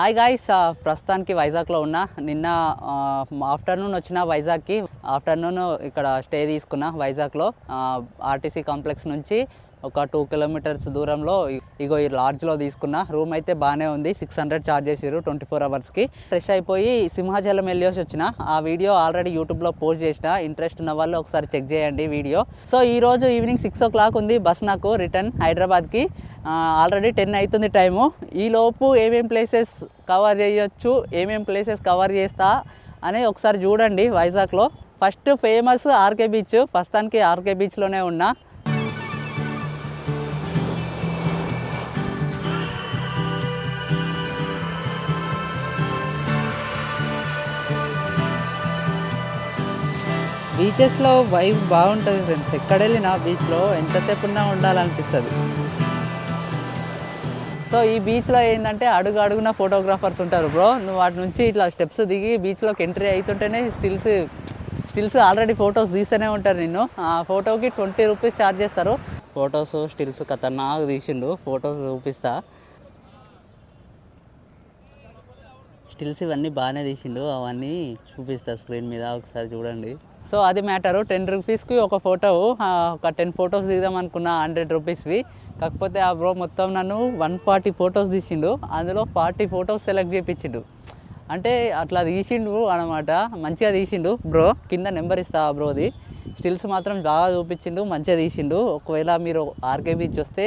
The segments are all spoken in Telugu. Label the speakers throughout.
Speaker 1: హాయ్ గాయ్స్ ప్రస్తుతానికి వైజాగ్లో ఉన్నా. నిన్న ఆఫ్టర్నూన్ వచ్చిన వైజాగ్కి ఆఫ్టర్నూన్ ఇక్కడ స్టే తీసుకున్నా వైజాగ్లో. ఆర్టీసీ కాంప్లెక్స్ నుంచి ఒక టూ కిలోమీటర్స్ దూరంలో ఇగో ఈ లాడ్జ్లో తీసుకున్న రూమ్ అయితే బాగానే ఉంది. సిక్స్ హండ్రెడ్ ఛార్జ్ చేసారు ట్వంటీ ఫోర్ అవర్స్కి. ఫ్రెష్ అయిపోయి సింహాచలం వెళ్ళేసి వచ్చిన. ఆ వీడియో ఆల్రెడీ యూట్యూబ్లో పోస్ట్ చేసిన. ఇంట్రెస్ట్ ఉన్న వాళ్ళు ఒకసారి చెక్ చేయండి వీడియో. సో ఈరోజు ఈవినింగ్ సిక్స్ ఓ క్లాక్ ఉంది. బస్ నాకు రిటర్న్ హైదరాబాద్కి. ఆల్రెడీ టెన్ అవుతుంది టైము. ఈ లోపు ఏమేం ప్లేసెస్ కవర్ చేయొచ్చు? ఏమేం ప్లేసెస్ కవర్ చేస్తా? అని ఒకసారి చూడండి వైజాగ్లో. First famous RK beach. ప్రస్తుతానికి ఆర్కే బీచ్లోనే ఉన్నా. బీచెస్లో వైబ్ బాగుంటుంది ఫ్రెండ్స్. ఎక్కడ వెళ్ళినా బీచ్లో ఎంతసేపు ఉన్నా ఉండాలనిపిస్తుంది. సో ఈ బీచ్లో ఏంటంటే అడుగు అడుగున ఫోటోగ్రాఫర్స్ ఉంటారు బ్రో. నువ్వు వాటి నుంచి ఇట్లా స్టెప్స్ దిగి బీచ్లోకి ఎంట్రీ అవుతుంటేనే స్టిల్స్ స్టిల్స్ ఆల్రెడీ ఫొటోస్ తీస్తూనే ఉంటారు నిన్ను. ఆ ఫోటోకి ట్వంటీ రూపీస్ ఛార్జ్ చేస్తారు. ఫొటోస్ స్టిల్స్ ఖతర్నాక్ తీసిండు. ఫొటోస్ చూపిస్తా. స్టిల్స్ ఇవన్నీ బాగానే తీసిండు. అవన్నీ చూపిస్తా స్క్రీన్ మీద. ఒకసారి చూడండి. సో అది మ్యాటరు. టెన్ రూపీస్కి ఒక ఫోటో. ఒక టెన్ ఫొటోస్ తీద్దాం అనుకున్నా హండ్రెడ్ రూపీస్వి. కాకపోతే ఆ బ్రో మొత్తం నన్ను వన్ ఫార్టీ ఫొటోస్ తీసిండు. అందులో ఫార్టీ ఫొటోస్ సెలెక్ట్ చేయించిండు అంటే అట్లా తీసిండు అనమాట. మంచిగా తీసిండు బ్రో. కింద నెంబర్ ఇస్తా ఆ బ్రోది. స్టిల్స్ మాత్రం బాగా చూపించిండు మంచిగా తీసిండు. ఒకవేళ మీరు ఆర్కే బీచ్ వస్తే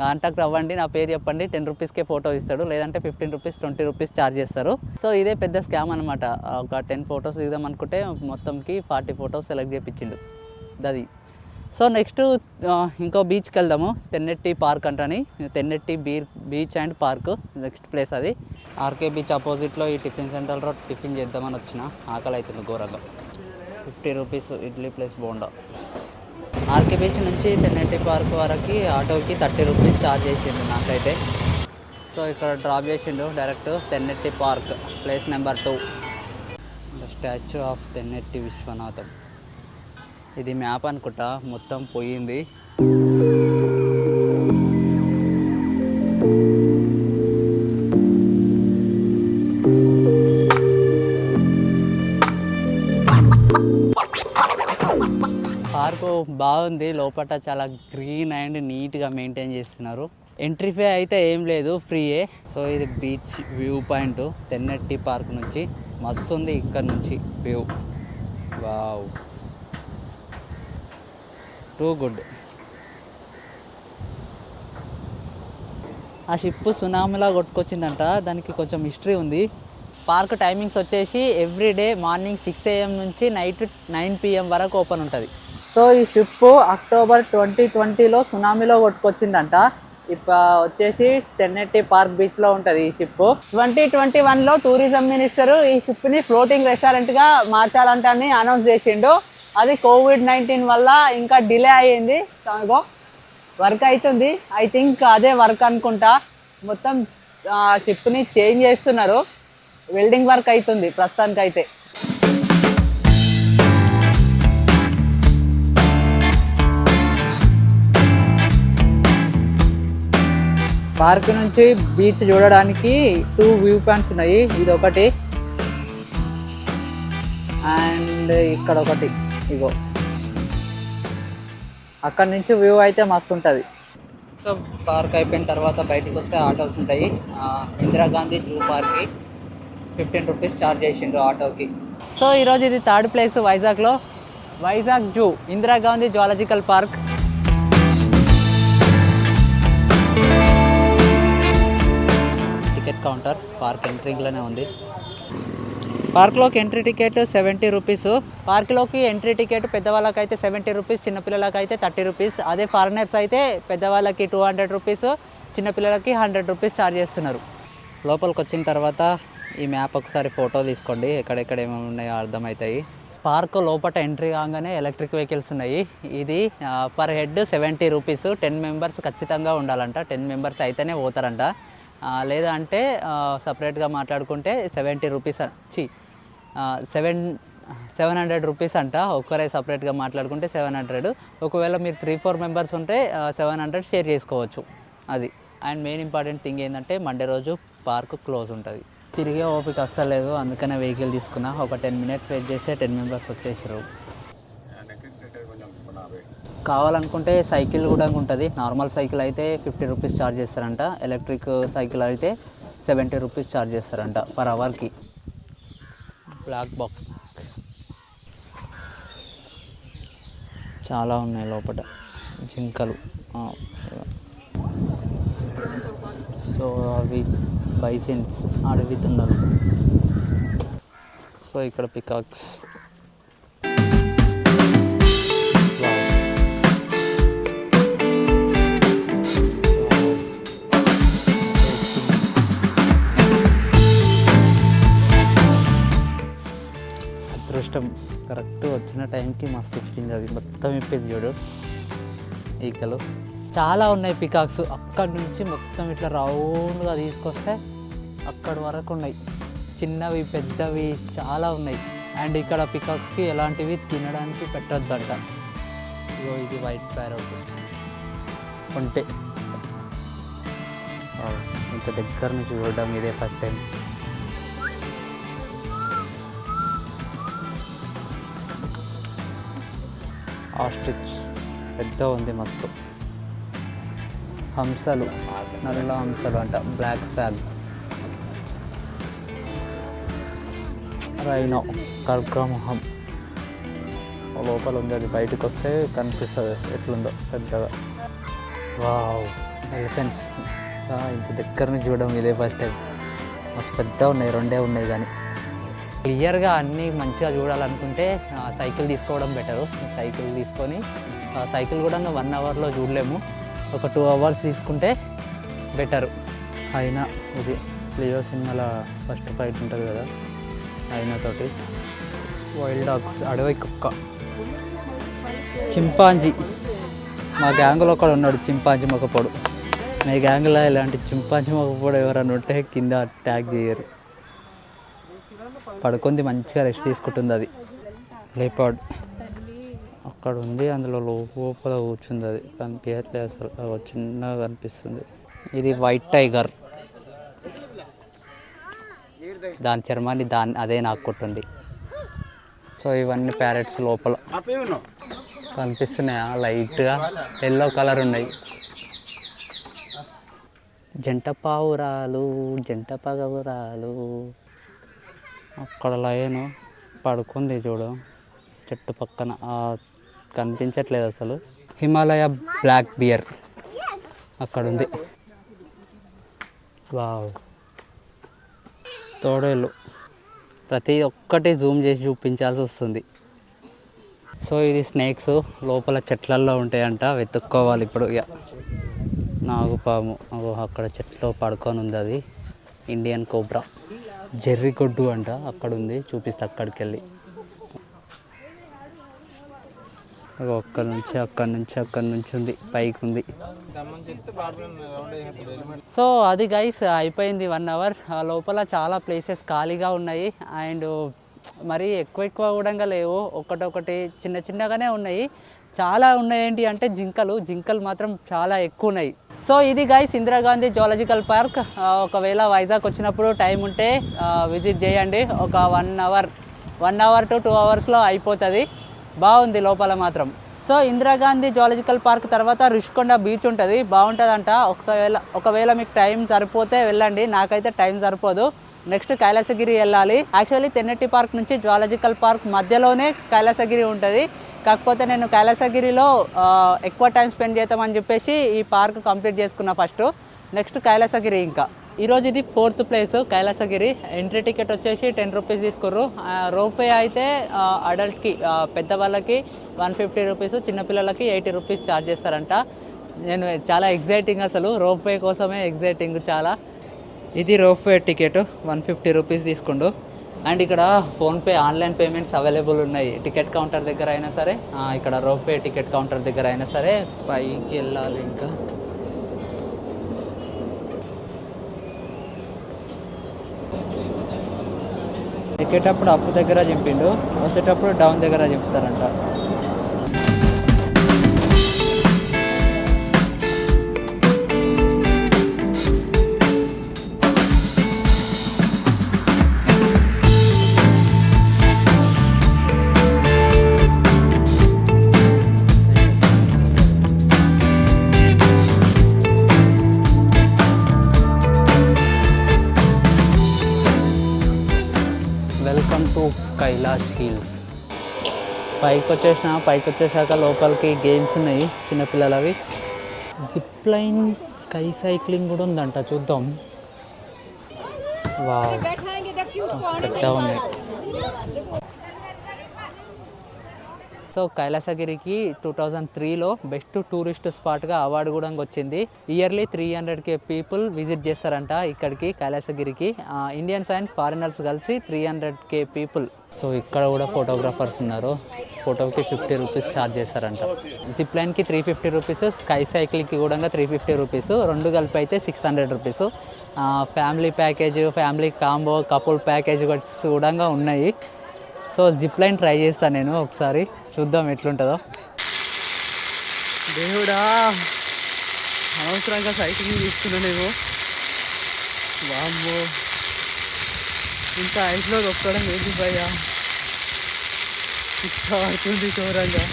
Speaker 1: కాంటాక్ట్ అవ్వండి నా పేరు చెప్పండి టెన్ రూపీస్కే ఫోటో ఇస్తాడు లేదంటే fifteen rupees twenty rupees charge చేస్తారు. సో ఇదే పెద్ద స్కామ్ అనమాట ఒక టెన్ ఫొటోస్ దిగుదాం అనుకుంటే మొత్తంకి ఫార్టీ ఫొటోస్ సెలెక్ట్ చేయించిండు అది సో నెక్స్ట్ ఇంకో బీచ్కి వెళ్దాము. Tenneti park అంటని. Tenneti beer beach and park next place అది. ఆర్కే బీచ్ అపోజిట్లో ఈ టిఫిన్ సెంటర్లో టిఫిన్ చేద్దామని వచ్చిన. ఆకలి అవుతుంది ఘోరంగా. Fifty rupees idli plus bonda. R beach నుంచి తెన్నెట్టి పార్క్ వరకు ఆటోకి థర్టీ రూపీస్ ఛార్జ్ చేసిండు నాకైతే. సో ఇక్కడ డ్రాప్ చేసిండు direct Tenneti park place number two. The statue of Tenneti Viswanatham. ఇది మ్యాప్ అనుకుంటా మొత్తం పోయింది. బాగుంది. లోపల చాలా గ్రీన్ అండ్ నీట్గా మెయింటైన్ చేస్తున్నారు. ఎంట్రీ ఫే అయితే ఏం లేదు ఫ్రీయే. సో ఇది beach view point Tenneti park నుంచి. మస్తు ఉంది ఇక్కడ నుంచి వ్యూ. వావ్. Too good. ఆ షిప్ సునామీలా కొట్టుకొచ్చిందంట. దానికి కొంచెం హిస్టరీ ఉంది. పార్క్ టైమింగ్స్ వచ్చేసి ఎవ్రీడే మార్నింగ్ సిక్స్ ఏఎం నుంచి నైట్ నైన్ పిఎం వరకు ఓపెన్ ఉంటుంది. సో ఈ షిప్ అక్టోబర్ ట్వంటీ ట్వంటీలో సునామీలో కొట్టుకొచ్చిందంట. ఇప్పుడు వచ్చేసి తెన్నెట్టి పార్క్ బీచ్లో ఉంటుంది ఈ షిప్. ట్వంటీ ట్వంటీ వన్లో టూరిజం మినిస్టర్ ఈ షిప్ని ఫ్లోటింగ్ రెస్టారెంట్గా మార్చాలంటని అనౌన్స్ చేసిండు. అది కోవిడ్ నైన్టీన్ వల్ల ఇంకా డిలే అయ్యింది. ఇగో వర్క్ అవుతుంది ఐ థింక్ అదే వర్క్ అనుకుంటా. మొత్తం షిప్ని చేంజ్ చేస్తున్నారు. వెల్డింగ్ వర్క్ అవుతుంది ప్రస్తుతానికి పార్క్ నుంచి బీచ్ చూడడానికి టూ వ్యూ పాయింట్స్ ఉన్నాయి. ఇది ఒకటి అండ్ ఇక్కడ ఒకటి. ఇగో. అక్కడ నుంచి వ్యూ అయితే మస్తు ఉంటుంది. సో పార్క్ అయిపోయిన తర్వాత బయటికి వస్తే ఆటోస్ ఉంటాయి. ఇందిరాగాంధీ జూ పార్క్కి ఫిఫ్టీన్ రూపీస్ ఛార్జ్ చేసిండు ఆటోకి. సో ఈరోజు ఇది థర్డ్ ప్లేస్ వైజాగ్లో. Vizag zoo Indira Gandhi zoological park. Ticket counter park ఎంట్రింగ్లోనే ఉంది. పార్క్లోకి ఎంట్రీ టికెట్ సెవెంటీ రూపీస్. పార్క్లోకి ఎంట్రీ టికెట్ పెద్దవాళ్ళకి అయితే సెవెంటీ రూపీస్ చిన్నపిల్లలకి అయితే థర్టీ రూపీస్. అదే ఫారినర్స్ అయితే పెద్దవాళ్ళకి టూ హండ్రెడ్ రూపీస్ చిన్నపిల్లలకి హండ్రెడ్ రూపీస్ ఛార్జ్ చేస్తున్నారు. లోపలికి వచ్చిన తర్వాత ఈ మ్యాప్ ఒకసారి ఫోటో తీసుకోండి. ఎక్కడెక్కడ ఏమేమి ఉన్నాయో అర్థమవుతాయి. పార్క్ లోపల ఎంట్రీ కాగానే ఎలక్ట్రిక్ వెహికల్స్ ఉన్నాయి. ఇది per head seventy rupees. Ten members ఖచ్చితంగా ఉండాలంట. టెన్ మెంబర్స్ అయితేనే పోతారంట. లేదా అంటే సపరేట్గా మాట్లాడుకుంటే సెవెంటీ రూపీస్ చి సెవెన్ సెవెన్ హండ్రెడ్ రూపీస్ అంట ఒక్కరే సపరేట్గా మాట్లాడుకుంటే సెవెన్ హండ్రెడ్. ఒకవేళ మీరు త్రీ ఫోర్ మెంబర్స్ ఉంటే సెవెన్ హండ్రెడ్ షేర్ చేసుకోవచ్చు. అది. అండ్ మెయిన్ ఇంపార్టెంట్ థింగ్ ఏంటంటే మండే రోజు పార్క్ క్లోజ్ ఉంటుంది. తిరిగే ఓపిక అస్సలేదు అందుకనే వెహికల్ తీసుకున్నా. ఒక టెన్ మినిట్స్ వెయిట్ చేస్తే టెన్ మెంబర్స్ వచ్చేసారు కావాలనుకుంటే సైకిల్ కూడా ఉంటుంది. నార్మల్ సైకిల్ అయితే ఫిఫ్టీ రూపీస్ ఛార్జ్ చేస్తారంట. ఎలక్ట్రిక్ సైకిల్ అయితే సెవెంటీ రూపీస్ ఛార్జ్ చేస్తారంట పర్ అవర్కి. బ్లాక్ బాక్ చాలా ఉన్నాయి లోపల జింకలు. సో అవి బైసెన్స్ అడవి తుండలు. సో ఇక్కడ పికాక్స్. అదృష్టం కరెక్ట్ వచ్చిన టైంకి మస్తు ఇచ్చింది అది మొత్తం ఇప్పింది చూడు. ఈకలు. చాలా ఉన్నాయి పికాక్స్. అక్కడి నుంచి మొత్తం ఇట్లా రౌండ్గా తీసుకొస్తే అక్కడి వరకు ఉన్నాయి. చిన్నవి పెద్దవి చాలా ఉన్నాయి. అండ్ ఇక్కడ పికాక్స్కి ఎలాంటివి తినడానికి పెట్టొద్దంట. ఇగో ఇది వైట్ ప్యారెట్. ఉంటే. ఇంత దగ్గర నుంచి చూడడం ఇదే ఫస్ట్ టైం. ఆస్ట్రిచ్ పెద్ద ఉంది మస్తు. హంసలు నల్ల హంసలు అంట బ్లాక్ స్వాగ్ రైనో కర్గ్రమహం లోపల ఉంది అది బయటకు వస్తే కనిపిస్తుంది ఎట్లుందో పెద్దగా. వావ్ ఎలిఫెంట్స్ ఇంత దగ్గర నుంచి చూడడం ఇదే ఫస్ట్ టైం మస్తు పెద్ద ఉన్నాయి రెండే ఉన్నాయి కానీ. క్లియర్గా అన్నీ మంచిగా చూడాలనుకుంటే ఆ, సైకిల్ తీసుకోవడం బెటరు. సైకిల్ తీసుకొని ఆ, సైకిల్ కూడా వన్ అవర్లో చూడలేము. ఒక టూ అవర్స్ తీసుకుంటే బెటరు. అయినా ఇది లియో సినిమాలో ఫస్ట్ ఫైట్ ఉంటుంది కదా అయినా తోటి. వైల్డ్ డాగ్స్ అడవి కుక్క. చింపాంజీ. మా గ్యాంగ్లో ఒకడు ఉన్నాడు చింపాంజీ మొక్కపోడు మీ గ్యాంగ్లో ఇలాంటి చింపాంజీ మొక్కపోడు ఎవరైనా ఉంటే కింద ట్యాగ్ చేయరు. పడుకుంది మంచిగా రెస్ట్ తీసుకుంటుంది అది. లేపాడు. అక్కడ ఉంది అందులో లోపల కూర్చుంది అది. కనిపించట్లేదు అసలు అగో చిన్నగా కనిపిస్తుంది. ఇది వైట్ టైగర్ దాని చర్మాన్ని దాన్ని అదే నాకు కొట్టుంది. సో ఇవన్నీ ప్యారెట్స్ లోపల. కనిపిస్తున్నాయా? లైట్గా. ఎల్లో కలర్ ఉన్నాయి. జంట పావురాలు జంట పగవురాలు. అక్కడ లయను పడుకుంది చూడు. చెట్టు పక్కన. కనిపించట్లేదు అసలు. హిమాలయ బ్లాక్ బియర్ అక్కడ ఉంది వావ్. తోడేళ్ళు. ప్రతి ఒక్కటి జూమ్ చేసి చూపించాల్సి వస్తుంది. సో ఇది స్నేక్స్. లోపల చెట్లల్లో ఉంటాయంట. వెతుక్కోవాలి ఇప్పుడు ఇక నాగుపాము. అగో అక్కడ చెట్లో పడుకొని ఉంది అది. Indian cobra. జర్రికొడ్డు అంట అక్కడ ఉంది చూపిస్తా అక్కడికి వెళ్ళి అక్కడ నుంచి అక్కడ నుంచి అక్కడ నుంచి ఉంది పైకి ఉంది సో అది గైస్ అయిపోయింది వన్ అవర్ లోపల చాలా ప్లేసెస్ ఖాళీగా ఉన్నాయి. అండ్ మరి ఎక్కువ ఎక్కువ కూడా లేవు. ఒకటొకటి చిన్న చిన్నగానే ఉన్నాయి. చాలా ఉన్నాయండి అంటే జింకలు జింకలు మాత్రం చాలా ఎక్కువ ఉన్నాయి సో ఇది గైస్ ఇందిరాగాంధీ జువాలజికల్ పార్క్. ఒకవేళ వైజాగ్ వచ్చినప్పుడు టైం ఉంటే విజిట్ చేయండి. ఒక one hour one hour to two అవర్స్లో అయిపోతుంది. బాగుంది లోపల మాత్రం. సో ఇందిరాగాంధీ జువాలజికల్ పార్క్ తర్వాత రుషికొండ బీచ్ ఉంటుంది. బాగుంటుందంట. ఒకవేళ ఒకవేళ మీకు టైం సరిపోతే వెళ్ళండి. నాకైతే టైం సరిపోదు. నెక్స్ట్ కైలాసగిరి వెళ్ళాలి. యాక్చువల్లీ తెన్నెట్టి పార్క్ నుంచి జువాలజికల్ పార్క్ మధ్యలోనే కైలాసగిరి ఉంటుంది. కాకపోతే నేను కైలాసగిరిలో ఎక్కువ టైం స్పెండ్ చేద్దామని చెప్పేసి ఈ పార్క్ కంప్లీట్ చేసుకున్నా ఫస్ట్. నెక్స్ట్ కైలాసగిరి ఇంకా. ఈరోజు ఇది fourth place Kailasagiri. Entry ticket వచ్చేసి టెన్ రూపీస్ తీసుకుర్రు. రోపే అయితే అడల్ట్కి పెద్దవాళ్ళకి వన్ ఫిఫ్టీ రూపీస్ చిన్నపిల్లలకి ఎయిటీ రూపీస్ ఛార్జ్ చేస్తారంట. నేను చాలా ఎగ్జైటింగ్ అసలు. రోప్వే కోసమే ఎగ్జైటింగ్ చాలా. ఇది ropeway ticket one fifty rupees తీసుకుండు. అండ్ ఇక్కడ ఫోన్పే ఆన్లైన్ పేమెంట్స్ అవైలబుల్ ఉన్నాయి. టికెట్ కౌంటర్ దగ్గర అయినా సరే ఇక్కడ రోపే టికెట్ కౌంటర్ దగ్గర అయినా సరే పైకి వెళ్ళాలి ఇంకా. ఎక్కేటప్పుడు అప్పు దగ్గర చెప్పిండు వచ్చేటప్పుడు డౌన్ దగ్గర చెప్తారంట. పైకి వచ్చేసిన పైకి వచ్చేసాక లోపలికి గేమ్స్ ఉన్నాయి చిన్నపిల్లలవి. జిప్ లైన్ స్కై సైక్లింగ్ కూడా ఉందంట చూద్దాం. వా పెద్దగా సో కైలాసగిరికి టూ థౌజండ్ త్రీలో బెస్ట్ టూరిస్ట్ స్పాట్గా అవార్డు కూడా వచ్చింది. Yearly three hundred K people visit చేస్తారంట ఇక్కడికి కైలాసగిరికి. ఇండియన్స్ అండ్ ఫారినర్స్ కలిసి three hundred K people. So ఇక్కడ కూడా ఫోటోగ్రాఫర్స్ ఉన్నారు. ఫోటోకి ఫిఫ్టీ రూపీస్ ఛార్జ్ చేస్తారంట జిప్ లైన్కి త్రీ ఫిఫ్టీ రూపీస్ స్కై సైకిల్కి కూడా త్రీ ఫిఫ్టీ రూపీస్ రెండు కలిపి అయితే six hundred rupees family package family combo couple package కూడా ఉన్నాయి. సో జిప్ లైన్ ట్రై చేస్తాను నేను ఒకసారి. చూద్దాం ఎట్లుంటుందో. దేవుడా అనవసరంగా సైకిల్ తీసుకున్నానేమో. బాబు ఇంత ఐస్లో తొక్కడం ఏంటి భయ్యా? ఇచ్చ పడుతుంది ఘోరంగా.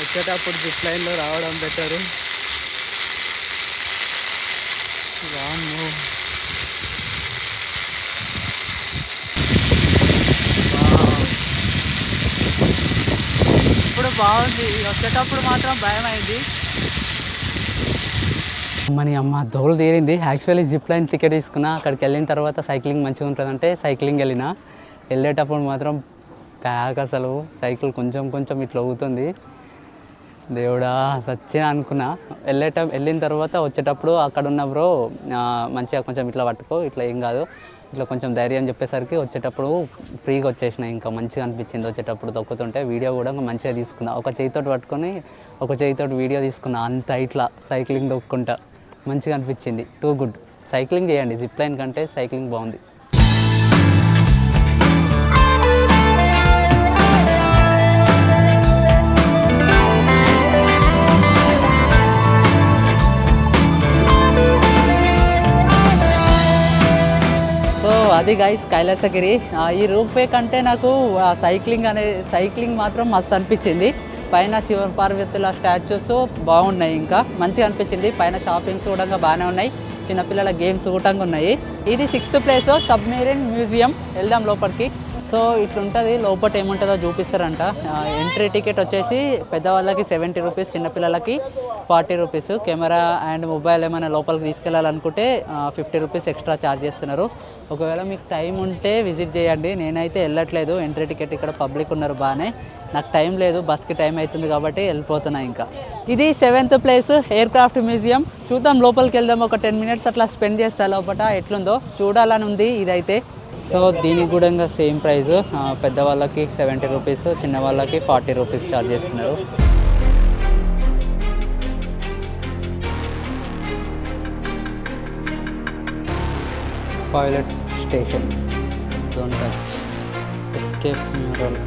Speaker 1: వచ్చేటప్పుడు జిప్ లైన్లో రావడం బెటరు వామ్మో. ఇప్పుడు బాగుంది. వచ్చేటప్పుడు మాత్రం భయం అయింది మరి అమ్మ దోలు తీరింది. యాక్చువల్లీ జిప్ లైన్ టికెట్ తీసుకున్నా. అక్కడికి వెళ్ళిన తర్వాత సైక్లింగ్ మంచిగా ఉంటుందంటే సైక్లింగ్ వెళ్ళిన. వెళ్ళేటప్పుడు మాత్రం ప్యాక్ అసలు సైకిల్ కొంచెం కొంచెం ఇట్లా అవుతుంది దేవుడా సత్యం అనుకున్నా. వెళ్ళేట వెళ్ళిన తర్వాత వచ్చేటప్పుడు అక్కడ ఉన్న బ్రో మంచిగా కొంచెం ఇట్లా పట్టుకో ఇట్లా ఏం కాదు. ఇట్లా కొంచెం ధైర్యం చెప్పేసరికి వచ్చేటప్పుడు ఫ్రీగా వచ్చేసిన. ఇంకా మంచిగా అనిపించింది వచ్చేటప్పుడు తొక్కుతుంటే. వీడియో కూడా మంచిగా తీసుకున్నా. ఒక చేయితోటి పట్టుకొని ఒక చేయితోటి వీడియో తీసుకున్నా. అంత ఇట్లా సైక్లింగ్ తొక్కుంటా. మంచిగా అనిపించింది. టూ గుడ్ సైక్లింగ్ చేయండి. జిప్ లైన్ కంటే సైక్లింగ్ బాగుంది. సో అది గైస్ కైలాసగిరి. ఈ రూప్ వే కంటే నాకు సైక్లింగ్ అనే సైక్లింగ్ మాత్రం మస్తు అనిపించింది. పైన శివ పార్వతుల స్టాచ్యూస్ బాగున్నాయి ఇంకా. మంచిగా అనిపించింది. పైన షాపింగ్స్ కూడా బాగానే ఉన్నాయి. చిన్నపిల్లల గేమ్స్ కూడా ఉన్నాయి. ఇది సిక్స్త్ ప్లేస్ సబ్మెరీన్ మ్యూజియం. వెళ్దాం లోపలికి. సో ఇట్లుంటుంది. లోపల ఏముంటుందో చూపిస్తారంట. ఎంట్రీ టికెట్ వచ్చేసి పెద్దవాళ్ళకి సెవెంటీ రూపీస్ చిన్నపిల్లలకి forty rupees camera and mobile ఏమైనా లోపలికి తీసుకెళ్ళాలనుకుంటే ఫిఫ్టీ రూపీస్ ఎక్స్ట్రా ఛార్జ్ చేస్తున్నారు. ఒకవేళ మీకు టైం ఉంటే విజిట్ చేయండి. నేనైతే వెళ్ళట్లేదు. ఎంట్రీ టికెట్ ఇక్కడ పబ్లిక్ ఉన్నారు బాగానే. నాకు టైం లేదు. బస్కి టైం అవుతుంది కాబట్టి వెళ్ళిపోతున్నా ఇంకా. ఇది seventh place aircraft museum చూద్దాం లోపలికి వెళ్దాం. ఒక టెన్ మినిట్స్ అట్లా స్పెండ్ చేస్తా. లోపల ఎట్లుందో చూడాలని ఉంది ఇదైతే. సో దీనికి కూడా ఇంకా సేమ్ ప్రైస్. పెద్దవాళ్ళకి సెవెంటీ రూపీస్ చిన్నవాళ్ళకి ఫార్టీ రూపీస్ ఛార్జ్ చేస్తున్నారు. Toilet station don't touch escape mural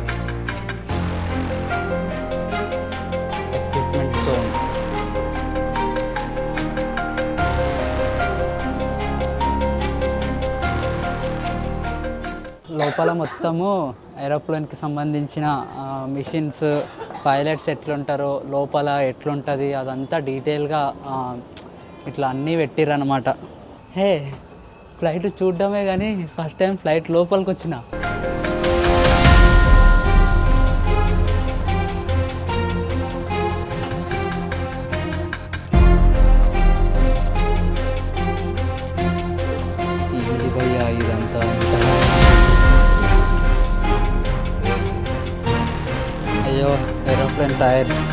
Speaker 1: లోపల మొత్తము ఏరోప్లేన్కి సంబంధించిన మిషన్స్ పైలట్స్ ఎట్లుంటారో లోపల ఎట్లుంటుంది అదంతా డీటెయిల్గా ఇట్లా అన్నీ పెట్టిర్రనమాట హే ఫ్లైట్ చూడడమే కానీ ఫస్ట్ టైం ఫ్లైట్ లోపలికి వచ్చిన అయ్యో ఏరోప్లేన్ టైర్స్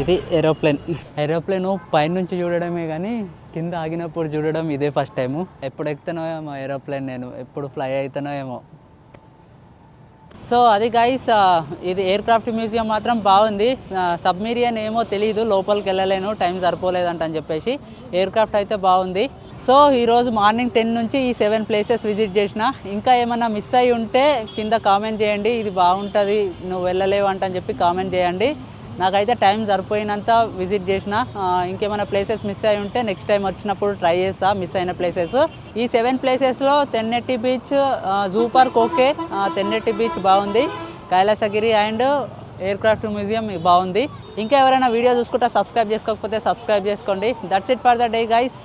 Speaker 1: ఇది ఏరోప్లేన్ ఏరోప్లేన్ పైనుంచి చూడడమే కానీ కింద ఆగినప్పుడు చూడడం ఇదే ఫస్ట్ టైము ఎప్పుడు ఎక్కుతానో ఏమో ఏరోప్లేన్ నేను ఎప్పుడు ఫ్లై అవుతానో ఏమో. సో అది గైస్ ఇది ఎయిర్ క్రాఫ్ట్ మ్యూజియం మాత్రం బాగుంది. సబ్మెరియన్ ఏమో తెలియదు లోపలికి వెళ్ళలేను టైం సరిపోలేదంట అని చెప్పేసి. ఎయిర్ క్రాఫ్ట్ అయితే బాగుంది. సో ఈరోజు మార్నింగ్ టెన్ నుంచి ఈ సెవెన్ ప్లేసెస్ విజిట్ చేసిన. ఇంకా ఏమన్నా మిస్ అయి ఉంటే కింద కామెంట్ చేయండి. ఇది బాగుంటుంది నువ్వు వెళ్ళలేవు అంట అని చెప్పి కామెంట్ చేయండి. నాకైతే టైం సరిపోయినంత విజిట్ చేసిన. ఇంకేమైనా ప్లేసెస్ మిస్ అయి ఉంటే నెక్స్ట్ టైం వచ్చినప్పుడు ట్రై చేస్తా మిస్ అయిన ప్లేసెస్. ఈ సెవెన్ ప్లేసెస్లో Tenneti beach zoo park okay. Tenneti beach బాగుంది. Kailasagiri and aircraft museum బాగుంది. ఇంకా ఎవరైనా వీడియో చూసుకుంటే సబ్స్క్రైబ్ చేసుకోకపోతే సబ్స్క్రైబ్ చేసుకోండి. That's it for the day guys